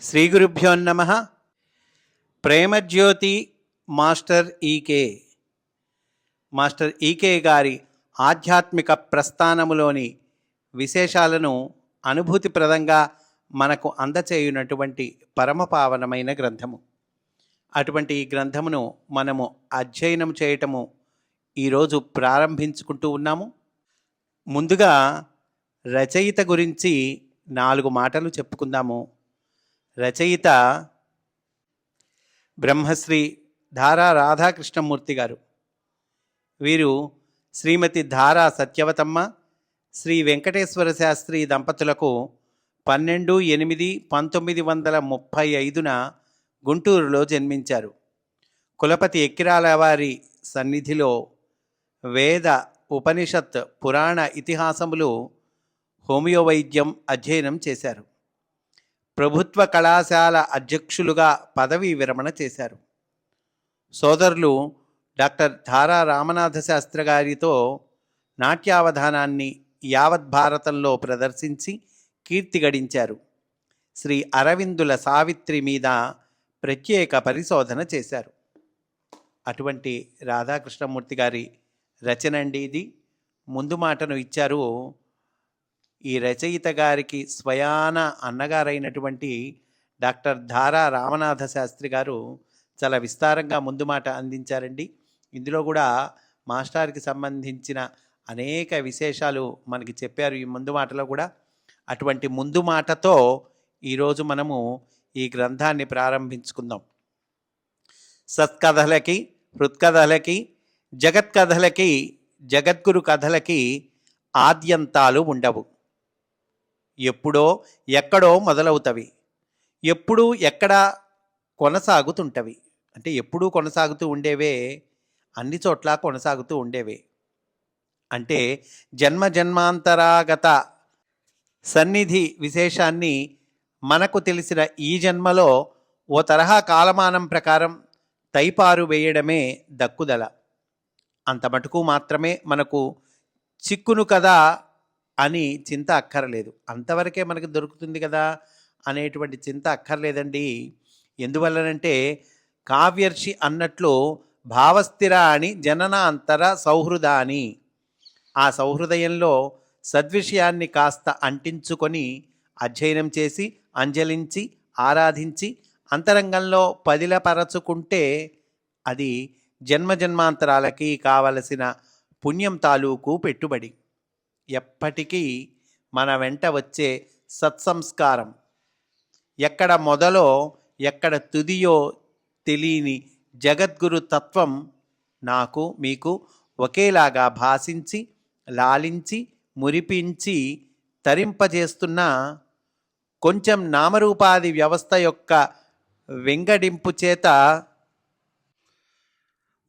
శ్రీ గురుభ్యో నమ. Premajyothi master ఈకే. Master ఈకే గారి ఆధ్యాత్మిక ప్రస్థానములోని విశేషాలను అనుభూతిప్రదంగా మనకు అందచేయునటువంటి పరమపావనమైన గ్రంథము. అటువంటి ఈ గ్రంథమును మనము అధ్యయనం చేయటము ఈరోజు ప్రారంభించుకుంటూ ఉన్నాము. ముందుగా రచయిత గురించి నాలుగు మాటలు చెప్పుకుందాము. రచయిత బ్రహ్మశ్రీ ధారా రాధాకృష్ణమూర్తి గారు. వీరు శ్రీమతి ధారా సత్యవతమ్మ శ్రీ వెంకటేశ్వర శాస్త్రి దంపతులకు పన్నెండు ఎనిమిది పంతొమ్మిది వందల ముప్పై ఐదున గుంటూరులో జన్మించారు. కులపతి ఎక్కిరాల వారి సన్నిధిలో వేద ఉపనిషత్ పురాణ ఇతిహాసములు హోమియో వైద్యం అధ్యయనం చేశారు. ప్రభుత్వ కళాశాల అధ్యక్షులుగా పదవీ విరమణ చేశారు. సోదరులు డాక్టర్ ధారా రామనాథ శాస్త్రి గారితో నాట్యావధానాన్ని యావత్ భారతంలో ప్రదర్శించి కీర్తి గడించారు. శ్రీ అరవిందుల సావిత్రి మీద ప్రత్యేక పరిశోధన చేశారు. అటువంటి రాధాకృష్ణమూర్తి గారి రచన అండి ఇది. ముందు మాటను ఇచ్చారు ఈ రచయిత గారికి స్వయాన అన్నగారైనటువంటి డాక్టర్ ధారా రామనాథ శాస్త్రి గారు చాలా విస్తారంగా ముందు మాట అందించారండి. ఇందులో కూడా మాస్టార్కి సంబంధించిన అనేక విశేషాలు మనకి చెప్పారు. ఈ ముందు మాటలో కూడా అటువంటి ముందు మాటతో ఈరోజు మనము ఈ గ్రంథాన్ని ప్రారంభించుకుందాం. సత్కథలకి హృత్కథలకి జగత్కథలకి జగద్గురు కథలకి ఆద్యంతాలు ఉండవు. ఎప్పుడో ఎక్కడో మొదలవుతవి. ఎప్పుడు ఎక్కడ కొనసాగుతుంటవి. అంటే ఎప్పుడూ కొనసాగుతూ ఉండేవే అన్ని చోట్ల కొనసాగుతూ ఉండేవే. అంటే జన్మ జన్మాంతరాగత సన్నిధి విశేషాన్ని మనకు తెలిసిన ఈ జన్మలో ఓ తరహా కాలమానం ప్రకారం తైపారు వేయడమే దక్కుదల. అంత మటుకు మాత్రమే మనకు చిక్కును కదా అని చింత అక్కర్లేదు. అంతవరకే మనకు దొరుకుతుంది కదా అనేటువంటి చింత అక్కర్లేదండి. ఎందువల్లనంటే కావ్యర్షి అన్నట్లు భావస్థిర అని జనన అంతర సౌహృద అని ఆ సౌహృదయంలో సద్విషయాన్ని కాస్త అంటించుకొని అధ్యయనం చేసి అంజలించి ఆరాధించి అంతరంగంలో పదిలపరచుకుంటే అది జన్మజన్మాంతరాలకి కావలసిన పుణ్యం తాలూకు పెట్టుబడి. ఎప్పటికీ మన వెంట వచ్చే సత్సంస్కారం. ఎక్కడ మొదలో ఎక్కడ తుదియో తెలియని జగద్గురు తత్వం నాకు మీకు ఒకేలాగా భాషించి లాలించి మురిపించి తరింపజేస్తున్న కొంచెం నామరూపాది వ్యవస్థ యొక్క వెంగడింపు చేత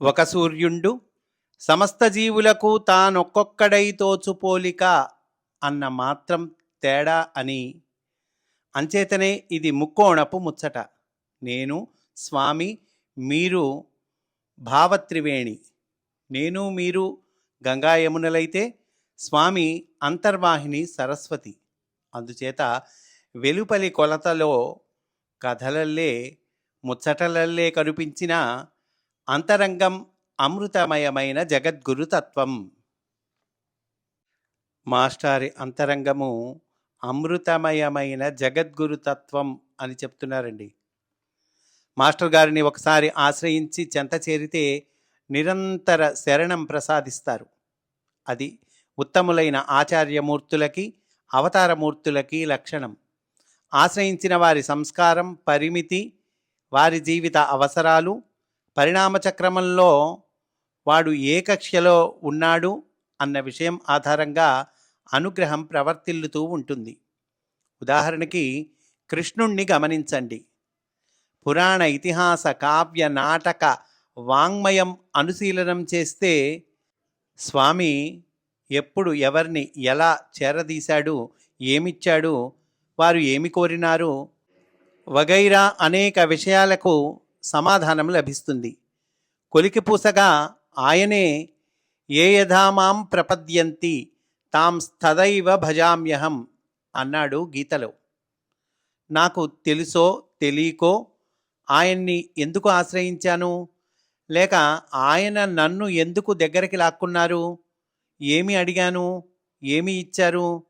ఒక సూర్యుండు సమస్త జీవులకు తానొక్కొక్కడై తోచుపోలిక అన్న మాత్రం తేడా అని. అంచేతనే ఇది ముక్కోణపు ముచ్చట. నేను స్వామి మీరు భావత్రివేణి. నేను మీరు గంగా యమునలైతే స్వామి అంతర్వాహిని సరస్వతి. అందుచేత వెలుపలి కొలతలో కథలల్లే ముచ్చటలల్లే కనిపించిన అంతరంగం అమృతమయమైన జగద్గురుతత్వం. మాస్టారి అంతరంగము అమృతమయమైన జగద్గురుతత్వం అని చెప్తున్నారండి. మాస్టర్ గారిని ఒకసారి ఆశ్రయించి చెంత చేరితే నిరంతర శరణం ప్రసాదిస్తారు. అది ఉత్తములైన ఆచార్యమూర్తులకి అవతారమూర్తులకి లక్షణం. ఆశ్రయించిన వారి సంస్కారం పరిమితి వారి జీవిత అవసరాలు పరిణామచక్రమంలో వాడు ఏ కక్ష్యలో ఉన్నాడు అన్న విషయం ఆధారంగా అనుగ్రహం ప్రవర్తిల్లుతూ ఉంటుంది. ఉదాహరణకి కృష్ణుణ్ణి గమనించండి. పురాణ ఇతిహాస కావ్య నాటక వాంగ్మయం అనుశీలనం చేస్తే స్వామి ఎప్పుడు ఎవరిని ఎలా చేరదీశాడు ఏమిచ్చాడు వారు ఏమి కోరినారు వగైరా అనేక విషయాలకు సమాధానం లభిస్తుంది. కొలికిపూసగా ఆయనే ఏ యథామాం ప్రపద్యంతి తాం స్థదైవ భజామ్యహం అన్నాడు గీతలో. నాకు తెలుసో తెలియకో ఆయన్ని ఎందుకు ఆశ్రయించాను? లేక ఆయన నన్ను ఎందుకు దగ్గరికి లాక్కున్నారు? ఏమి అడిగాను? ఏమి ఇచ్చారు?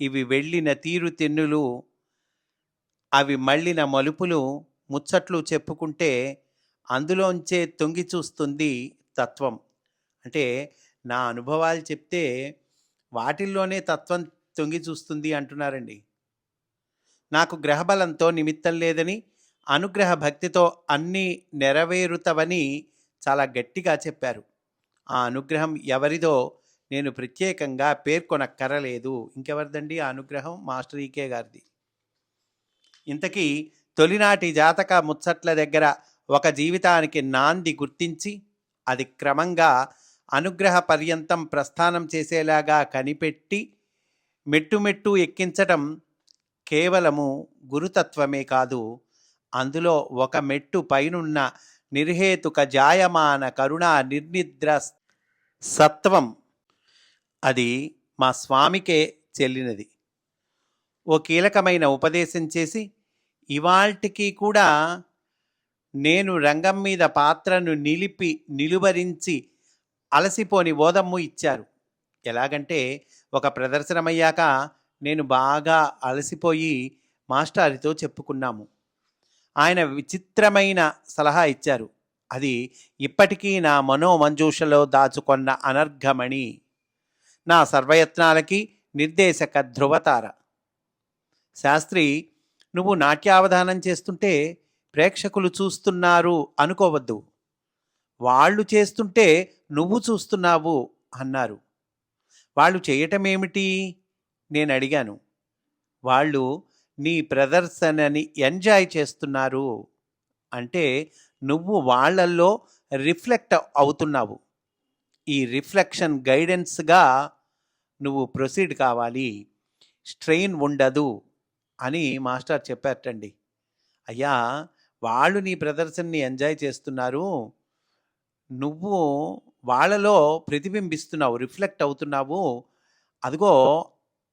ఇవి వెళ్ళిన తీరు తెన్నులు అవి మళ్ళిన మలుపులు ముచ్చట్లు చెప్పుకుంటే అందులోంచే తొంగి చూస్తుంది తత్వం. అంటే నా అనుభవాలు చెప్తే వాటిల్లోనే తత్వం తొంగి చూస్తుంది అంటున్నారండి. నాకు గ్రహబలంతో నిమిత్తం లేదని అనుగ్రహ భక్తితో అన్నీ నెరవేరుతవని చాలా గట్టిగా చెప్పారు. ఆ అనుగ్రహం ఎవరిదో నేను ప్రత్యేకంగా పేర్కొనక్కరలేదు. ఇంకెవరిదండి ఆ అనుగ్రహం? మాస్టర్ ఈకే గారిది. ఇంతకీ తొలినాటి జాతక ముచ్చట్ల దగ్గర ఒక జీవితానికి నాంది గుర్తించి అది క్రమంగా అనుగ్రహ పర్యంతం ప్రస్థానం చేసేలాగా కనిపెట్టి మెట్టుమెట్టు ఎక్కించటం కేవలము గురుతత్వమే కాదు. అందులో ఒక మెట్టు పైనున్న నిర్హేతుక జాయమాన కరుణా నిర్నిద్ర సత్వం అది మా స్వామికే చెల్లినది. ఓ కీలకమైన ఉపదేశం చేసి ఇవాల్టికి కూడా నేను రంగం మీద పాత్రను నిలిపి నిలువరించి అలసిపోని ఓదమ్ము ఇచ్చారు. ఎలాగంటే ఒక ప్రదర్శనమయ్యాక నేను బాగా అలసిపోయి మాస్టారితో చెప్పుకున్నాము. ఆయన విచిత్రమైన సలహా ఇచ్చారు. అది ఇప్పటికీ నా మనోమంజూషలో దాచుకొన్న అనర్ఘమణి నా సర్వయత్నాలకి నిర్దేశక ధృవతార శాస్త్రి నువ్వు నాట్యావధానం చేస్తుంటే ప్రేక్షకులు చూస్తున్నారు అనుకోవద్దు. వాళ్ళు చేస్తుంటే నువ్వు చూస్తున్నావు అన్నారు. వాళ్ళు చేయటమేమిటి? నేను అడిగాను. వాళ్ళు నీ ప్రదర్శనని ఎంజాయ్ చేస్తున్నారు అంటే నువ్వు వాళ్ళల్లో రిఫ్లెక్ట్ అవుతున్నావు. ఈ రిఫ్లెక్షన్ గైడెన్స్గా నువ్వు ప్రొసీడ్ కావాలి. స్ట్రెయిన్ ఉండదు అని మాస్టర్ చెప్పారటండి. అయ్యా వాళ్ళు నీ ప్రదర్శనని ఎంజాయ్ చేస్తున్నారు. నువ్వు వాళ్ళలో ప్రతిబింబిస్తున్నావు రిఫ్లెక్ట్ అవుతున్నావు. అదిగో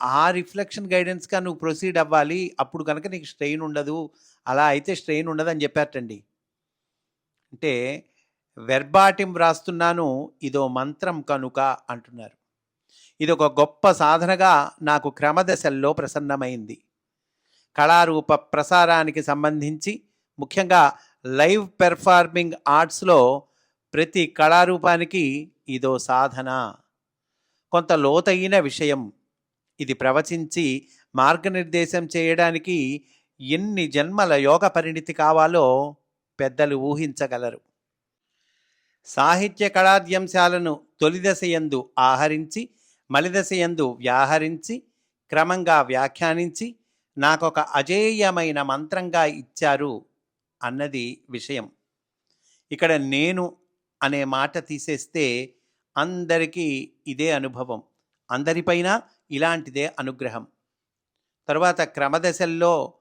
ఆ రిఫ్లెక్షన్ గైడెన్స్గా నువ్వు ప్రొసీడ్ అవ్వాలి. అప్పుడు కనుక నీకు స్ట్రెయిన్ ఉండదు. అలా అయితే స్ట్రెయిన్ ఉండదు అని చెప్పారటండి. అంటే వెర్బాటిం వ్రాస్తున్నాను ఇదో మంత్రం కనుక అంటున్నారు. ఇది ఒక గొప్ప సాధనగా నాకు క్రమదశల్లో ప్రసన్నమైంది. కళారూప ప్రసారానికి సంబంధించి ముఖ్యంగా లైవ్ పెర్ఫార్మింగ్ ఆర్ట్స్లో ప్రతి కళారూపానికి ఇదో సాధన. కొంత లోతైన విషయం. ఇది ప్రవచించి మార్గనిర్దేశం చేయడానికి ఎన్ని జన్మల యోగ పరిణితి కావాలో పెద్దలు ఊహించగలరు. సాహిత్య కళాద్యంశాలను తొలిదశయందు ఆహరించి మలిదశయందు వ్యాహరించి క్రమంగా వ్యాఖ్యానించి నాకొక అజేయమైన మంత్రంగా ఇచ్చారు అన్నది విషయం. ఇక్కడ నేను అనే మాట తీసేస్తే అందరికీ ఇదే అనుభవం. అందరిపైన ఇలాంటిదే అనుగ్రహం. తర్వాత క్రమదశల్లో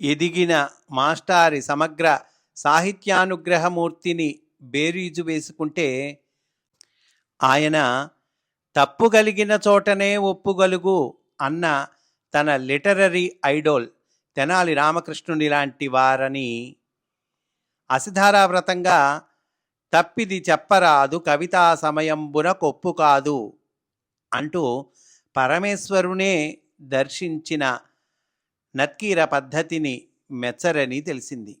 ఎదిగిన మాస్టారి సమగ్ర సాహిత్యానుగ్రహమూర్తిని బేరీజు వేసుకుంటే ఆయన తప్పు కలిగిన చోటనే ఒప్పుగలుగు అన్న తన లిటరరీ ఐడోల్ తెనాలి రామకృష్ణుని లాంటి వారని అసిధారావ్రతంగా తప్పిది చెప్పరాదు కవితా సమయంబున కొప్పు కాదు అంటూ పరమేశ్వరునే దర్శించిన నత్కీర పద్ధతిని మెచ్చరని తెలిసింది.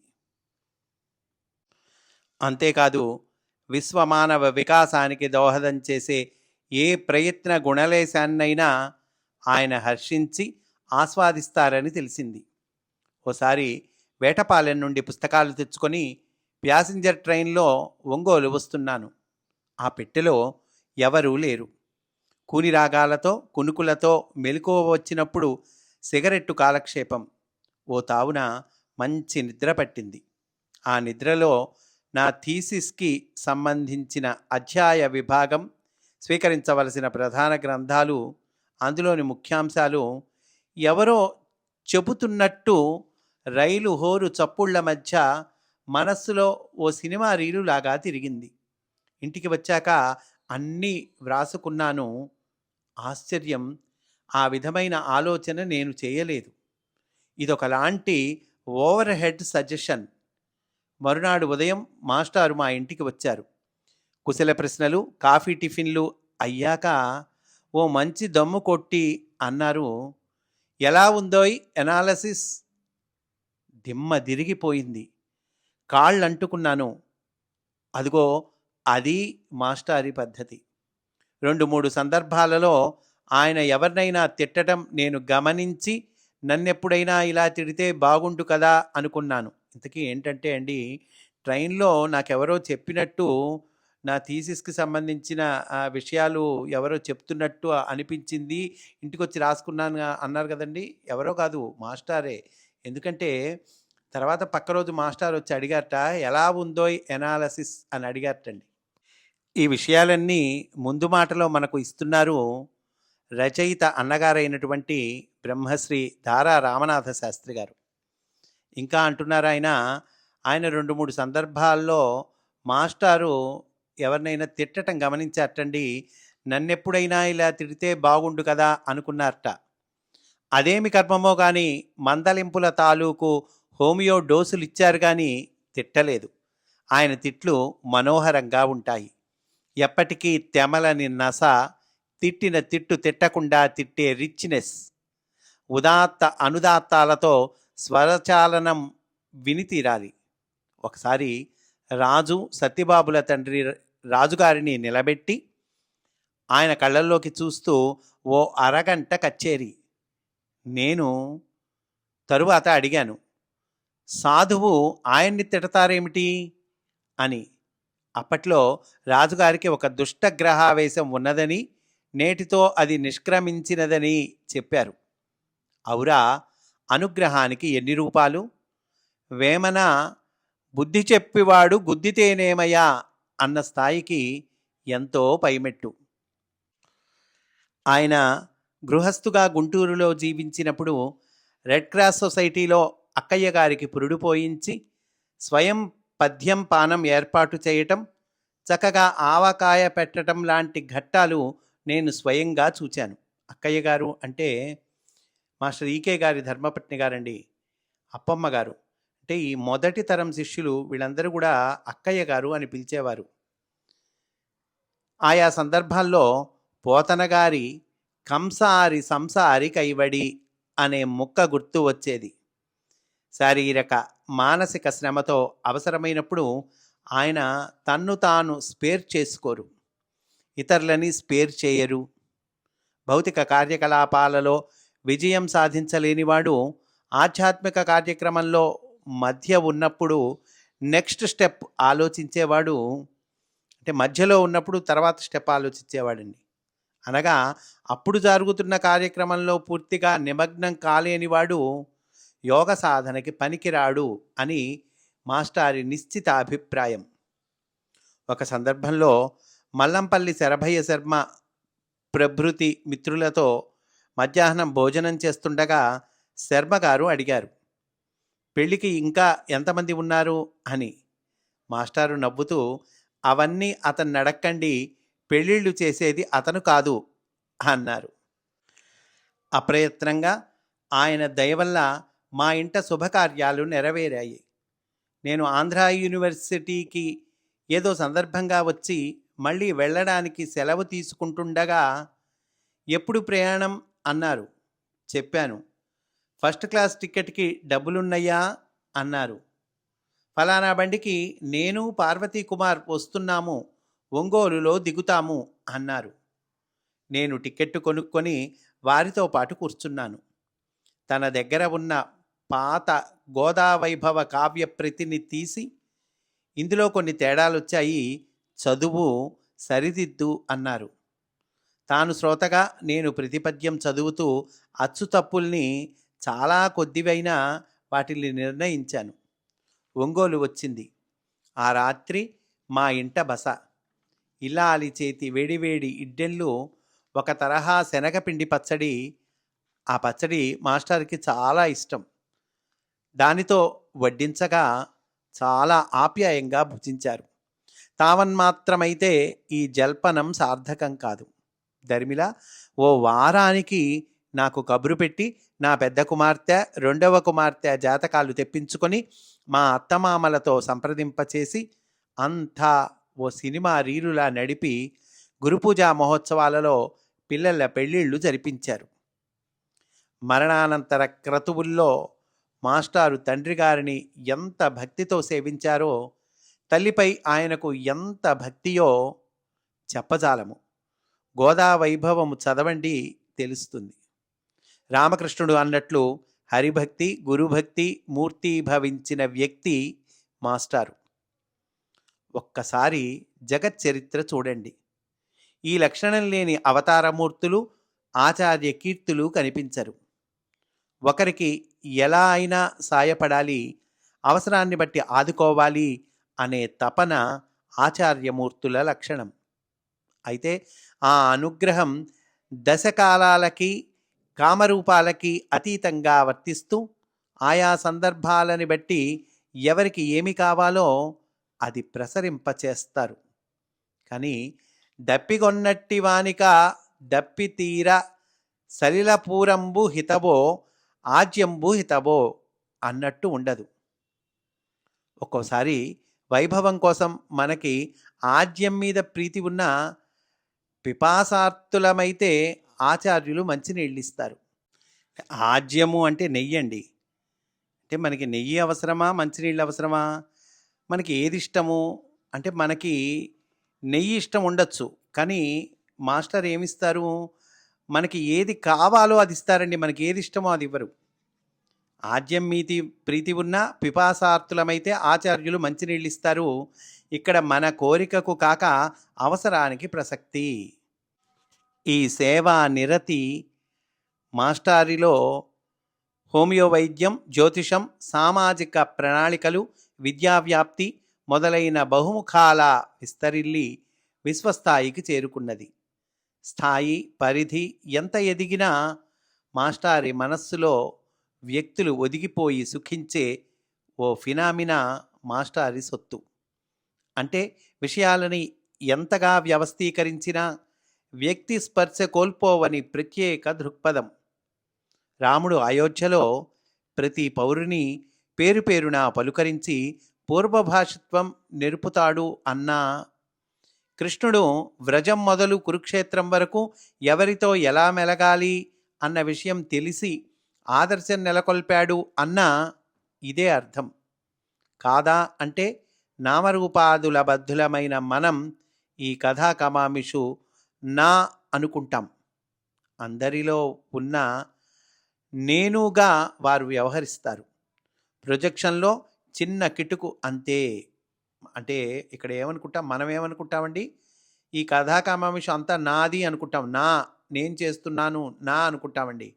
అంతేకాదు విశ్వమానవ వికాసానికి దోహదం చేసే ఏ ప్రయత్న గుణలేశాన్నైనా ఆయన హర్షించి ఆస్వాదిస్తారని తెలిసింది. ఓసారి వేటపాలెం నుండి పుస్తకాలు తెచ్చుకొని ప్యాసింజర్ ట్రైన్లో ఒంగోలు వస్తున్నాను. ఆ పెట్టెలో ఎవరూ లేరు. కూని రాగాలతో కునుకులతో మెలకువ వచ్చినప్పుడు సిగరెట్టు కాలక్షేపం. ఓ తావున మంచి నిద్ర పట్టింది. ఆ నిద్రలో నా థీసిస్కి సంబంధించిన అధ్యాయ విభాగం స్వీకరించవలసిన ప్రధాన గ్రంథాలు అందులోని ముఖ్యాంశాలు ఎవరో చెబుతున్నట్టు రైలు హోరు చప్పుళ్ళ మధ్య మనస్సులో ఓ సినిమా రీలులాగా తిరిగింది. ఇంటికి వచ్చాక అన్నీ వ్రాసుకున్నాను. ఆశ్చర్యం. ఆ విధమైన ఆలోచన నేను చేయలేదు. ఇదొకలాంటి ఓవర్ హెడ్ సజెషన్. మరునాడు ఉదయం మాస్టారు మా ఇంటికి వచ్చారు. కుశల ప్రశ్నలు కాఫీ టిఫిన్లు అయ్యాక ఓ మంచి దమ్ము కొట్టి అన్నారు ఎలా ఉందోయ్ ఎనాలసిస్ దిమ్మ దిరిగిపోయింది కాళ్ళు అంటుకున్నాను అదిగో అది మాస్టారి పద్ధతి. రెండు మూడు సందర్భాలలో ఆయన ఎవరినైనా తిట్టడం నేను గమనించి నన్నెప్పుడైనా ఇలా తిడితే బాగుండు కదా అనుకున్నాను. ఇంతకీ ఏంటంటే అండి ట్రైన్లో నాకెవరో చెప్పినట్టు నా థీసిస్కి సంబంధించిన విషయాలు ఎవరో చెప్తున్నట్టు అనిపించింది. ఇంటికి వచ్చి రాసుకున్నాను అన్నారు కదండి. ఎవరో కాదు మాస్టారే. ఎందుకంటే తర్వాత పక్క రోజు మాస్టర్ వచ్చి అడిగారట ఎలా ఉందో ఎనాలసిస్ అని అడిగారటండి. ఈ విషయాలన్నీ ముందు మాటలో మనకు ఇస్తున్నారు రచయిత అన్నగారైనటువంటి బ్రహ్మశ్రీ దారా రామనాథ శాస్త్రి గారు. ఇంకా అంటున్నారు ఆయన ఆయన రెండు మూడు సందర్భాల్లో మాస్టారు ఎవరినైనా తిట్టటం గమనించారటండి. నన్నెప్పుడైనా ఇలా తిడితే బాగుండు కదా అనుకున్నారట. అదేమి కర్మమో కానీ మందలింపుల తాలూకు హోమియో డోసులు ఇచ్చారు కానీ తిట్టలేదు. ఆయన తిట్లు మనోహరంగా ఉంటాయి. ఎప్పటికీ తెమలని నస తిట్టిన తిట్టు తిట్టకుండా తిట్టే రిచ్నెస్. ఉదాత్త అనుదాత్తాలతో స్వరచాలనం విని తీరాలి ఒకసారి రాజు సత్యబాబుల తండ్రి రాజుగారిని నిలబెట్టి ఆయన కళ్ళల్లోకి చూస్తూ ఓ అరగంట కచ్చేరి. నేను తరువాత అడిగాను సాధువు ఆయన్ని తిడతారేమిటి? అని. అప్పట్లో రాజుగారికి ఒక దుష్టగ్రహావేశం ఉన్నదని నేటితో అది నిష్క్రమించినదని చెప్పారు. అవురా అనుగ్రహానికి ఎన్ని రూపాలు? వేమన బుద్ధి చెప్పివాడు గుద్దితేనేమయ్యా? అన్న స్థాయికి ఎంతో పైమెట్టు. ఆయన గృహస్థుగా గుంటూరులో జీవించినప్పుడు రెడ్ క్రాస్ సొసైటీలో అక్కయ్య గారికి పురుడు పోయించి స్వయం పద్యం పానం ఏర్పాటు చేయటం చక్కగా ఆవకాయ పెట్టడం లాంటి ఘట్టాలు నేను స్వయంగా చూచాను. అక్కయ్య గారు అంటే మాస్టర్ ఈకే గారి ధర్మపత్ని గారండి అప్పమ్మ గారు. అంటే ఈ మొదటి తరం శిష్యులు వీళ్ళందరూ కూడా అక్కయ్య గారు అని పిలిచేవారు. ఆయా సందర్భాల్లో పోతన గారి కంసారి సంసారి కైవడి అనే ముక్క గుర్తు వచ్చేది. శారీరక మానసిక శ్రమతో అవసరమైనప్పుడు ఆయన తన్ను తాను స్పేర్ చేసుకోరు. ఇతరులని స్పేర్ చేయరు. భౌతిక కార్యకలాపాలలో విజయం సాధించలేనివాడు ఆధ్యాత్మిక కార్యక్రమంలో మధ్య ఉన్నప్పుడు నెక్స్ట్ స్టెప్ ఆలోచించేవాడు అంటే మధ్యలో ఉన్నప్పుడు తర్వాత స్టెప్ ఆలోచించేవాడండి అనగా అప్పుడు జరుగుతున్న కార్యక్రమంలో పూర్తిగా నిమగ్నం కాలేనివాడు యోగ సాధనకి పనికిరాడు అని మాస్టారి నిశ్చిత అభిప్రాయం. ఒక సందర్భంలో మల్లంపల్లి శరభయ్య శర్మ ప్రభృతి మిత్రులతో మధ్యాహ్నం భోజనం చేస్తుండగా శర్మ గారు అడిగారు పెళ్ళికి ఇంకా ఎంతమంది ఉన్నారు? అని మాస్టారు నవ్వుతూ అవన్నీ అతన్ని అడక్కండి పెళ్ళిళ్ళు చేసేది అతను కాదు అన్నారు. అప్రయత్నంగా ఆయన దయ వల్ల మా ఇంట శుభకార్యాలు నెరవేరాయి. నేను ఆంధ్ర యూనివర్సిటీకి ఏదో సందర్భంగా వచ్చి మళ్ళీ వెళ్ళడానికి సెలవు తీసుకుంటుండగా ఎప్పుడు ప్రయాణం అన్నారు. చెప్పాను. ఫస్ట్ క్లాస్ టికెట్కి డబ్బులున్నాయా? అన్నారు. ఫలానా బండికి నేను పార్వతీ కుమార్ వస్తున్నాము. ఒంగోలులో దిగుతాము అన్నారు. నేను టికెట్ కొనుక్కొని వారితో పాటు కూర్చున్నాను. తన దగ్గర ఉన్న పాత గోదావైభవ కావ్య ప్రతిని తీసి ఇందులో కొన్ని తేడాలు వచ్చాయి చదువు సరిదిద్దు అన్నారు. తాను శ్రోతగా నేను ప్రతిపద్యం చదువుతూ అచ్చు తప్పుల్ని చాలా కొద్దివైనా వాటిని నిర్ణయించాను. ఒంగోలు వచ్చింది. ఆ రాత్రి మా ఇంట బస. ఇల్లాలి చేతి వేడివేడి ఇడ్డెళ్ళు ఒక తరహా శనగపిండి పచ్చడి. ఆ పచ్చడి మాస్టర్కి చాలా ఇష్టం. దానితో వడ్డించగా చాలా ఆప్యాయంగా భుజించారు. తావన్మాత్రమైతే ఈ జల్పనం సార్థకం కాదు. దరిమిల ఓ వారానికి నాకు కబురు పెట్టి నా పెద్ద కుమార్తె రెండవ కుమార్తె జాతకాలు తెప్పించుకొని మా అత్తమామలతో సంప్రదింపచేసి అంతా ఓ సినిమా రీలులా నడిపి గురుపూజా మహోత్సవాలలో పిల్లల పెళ్ళిళ్ళు జరిపించారు. మరణానంతర క్రతువుల్లో మాస్టారు తండ్రి గారిని ఎంత భక్తితో సేవించారో తల్లిపై ఆయనకు ఎంత భక్తియో చెప్పజాలము. గోదా వైభవము చదవండి తెలుస్తుంది. రామకృష్ణుడు అన్నట్లు హరిభక్తి గురుభక్తి మూర్తి భవించిన వ్యక్తి మాస్టారు. ఒక్కసారి జగత్ చరిత్ర చూడండి. ఈ లక్షణం లేని అవతారమూర్తులు ఆచార్య కీర్తులు కనిపించరు. ఒకరికి ఎలా అయినా సాయపడాలి అవసరాన్ని బట్టి ఆదుకోవాలి అనే తపన ఆచార్యమూర్తుల లక్షణం. అయితే ఆ అనుగ్రహం దశకాలాలకి కామరూపాలకి అతీతంగా వర్తిస్తూ ఆయా సందర్భాలని బట్టి ఎవరికి ఏమి కావాలో అది ప్రసరింపచేస్తారు. కానీ దప్పిగొన్నట్టి వానిక దప్పి తీర సలిలపూరంబు హితబో ఆజ్యంబు హితబో అన్నట్టు ఉండదు. ఒక్కోసారి వైభవం కోసం మనకి ఆజ్యం మీద ప్రీతి ఉన్న పిపాసార్థులమైతే ఆచార్యులు మంచినీళ్ళు ఇస్తారు ఆజ్యము అంటే నెయ్యి అండి అంటే మనకి నెయ్యి అవసరమా మంచినీళ్ళు అవసరమా? మనకి ఏది ఇష్టము? అంటే మనకి నెయ్యి ఇష్టం ఉండొచ్చు. కానీ మాస్టర్ ఏమిస్తారు? మనకి ఏది కావాలో అది ఇస్తారండి. మనకి ఏది ఇష్టమో అది ఇవ్వరు. ఆద్యం మీతి ప్రీతి ఉన్న పిపాసార్థులమైతే ఆచార్యులు మంచినీళ్ళు ఇస్తారు. ఇక్కడ మన కోరికకు కాక అవసరానికి ప్రసక్తి. ఈ సేవా నిరతి మాస్టారిలో హోమియో వైద్యం జ్యోతిషం సామాజిక ప్రణాళికలు విద్యావ్యాప్తి మొదలైన బహుముఖాల విస్తరిల్లి విశ్వస్థాయికి చేరుకున్నది. స్థాయి పరిధి ఎంత ఎదిగినా మాస్టారి మనస్సులో వ్యక్తులు ఒదిగిపోయి సుఖించే ఓ ఫినామినా మాస్టారి సొత్తు. అంటే విషయాలని ఎంతగా వ్యవస్థీకరించినా వ్యక్తి స్పర్శ కోల్పోవని ప్రత్యేక దృక్పథం. రాముడు అయోధ్యలో ప్రతి పౌరుని పేరు పేరున పలుకరించి పూర్వభాషత్వం నెరుపుతాడు అన్నా కృష్ణుడు వ్రజం మొదలు కురుక్షేత్రం వరకు ఎవరితో ఎలా మెలగాలి అన్న విషయం తెలిసి ఆదర్శం నెలకొల్పాడు అన్న ఇదే అర్థం. కాదా అంటే నామరూపాదుల బద్ధులమైన మనం ఈ కథాకమామిషు నా అనుకుంటాం. అందరిలో ఉన్న నేనుగా వారు వ్యవహరిస్తారు. ప్రొజెక్షన్లో చిన్న కిటుకు అంతే. అంటే ఇక్కడ ఏమనుకుంటాం? మనం ఏమనుకుంటామండి? ఈ కథాకామాంశం అంతా నాది అనుకుంటాం. నా నేను చేస్తున్నాను నా అనుకుంటామండి.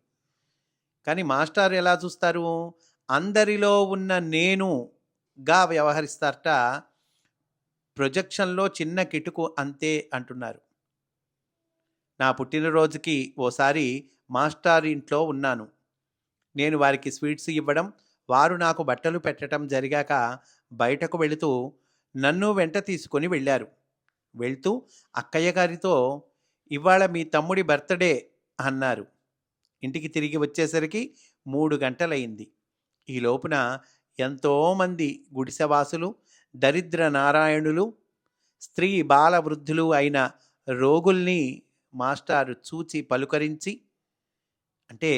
కానీ మాస్టర్ ఎలా చూస్తారు? అందరిలో ఉన్న నేనుగా వ్యవహరిస్తారట. ప్రొజెక్షన్లో చిన్న కిటుకు అంతే అంటున్నారు. నా పుట్టినరోజుకి ఓసారి మాస్టర్ ఇంట్లో ఉన్నాను. నేను వారికి స్వీట్స్ ఇవ్వడం వారు నాకు బట్టలు పెట్టడం జరిగాక బయటకు వెళుతూ నన్ను వెంట తీసుకొని వెళ్ళారు. వెళ్తూ అక్కయ్య గారితో ఇవాళ మీ తమ్ముడి బర్త్డే అన్నారు. ఇంటికి తిరిగి వచ్చేసరికి మూడు గంటలయింది. ఈ లోపున ఎంతోమంది గుడిసెవాసులు దరిద్ర నారాయణులు స్త్రీ బాల వృద్ధులు అయిన రోగుల్ని మాస్టారు చూచి పలుకరించి అంటే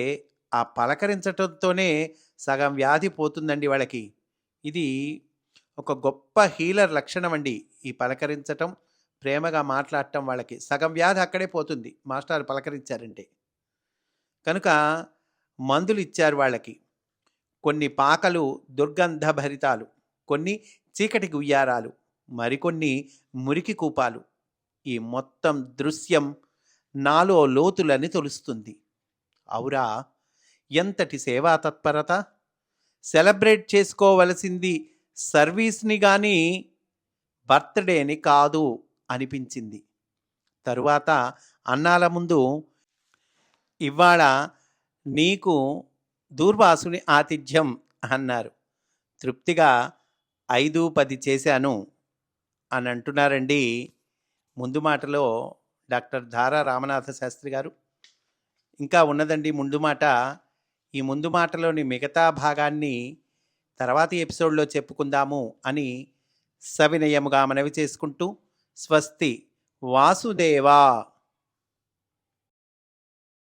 ఆ పలకరించటంతోనే సగం వ్యాధి పోతుందండి వాళ్ళకి. ఇది ఒక గొప్ప హీలర్ లక్షణం అండి ఈ పలకరించటం ప్రేమగా మాట్లాడటం వాళ్ళకి. సగం వ్యాధి అక్కడే పోతుంది మాస్టర్ పలకరించారంటే. కనుక మందులు ఇచ్చారు వాళ్ళకి. కొన్ని పాకలు దుర్గంధభరితాలు కొన్ని చీకటి గుయ్యారాలు మరికొన్ని మురికి కూపాలు. ఈ మొత్తం దృశ్యం నాలో లోతులని తొలుస్తుంది. అవురా ఎంతటి సేవా తత్పరత? సెలబ్రేట్ చేసుకోవలసింది సర్వీస్ని కానీ బర్త్డేని కాదు అనిపించింది. తరువాత అన్నాల ముందు ఇవాళ నీకు దూర్వాసుని ఆతిథ్యం అన్నారు. తృప్తిగా ఐదు పది చేశాను అని అంటున్నారండి ముందు మాటలో డాక్టర్ ధారా రామనాథ శాస్త్రి గారు. ఇంకా ఉన్నదండి ముందు మాట ఈ ముందు మాటలోని మిగతా భాగాన్ని తర్వాతి ఎపిసోడ్లో చెప్పుకుందాము అని సవినయముగా మనవి చేసుకుంటూ స్వస్తి వాసుదేవా.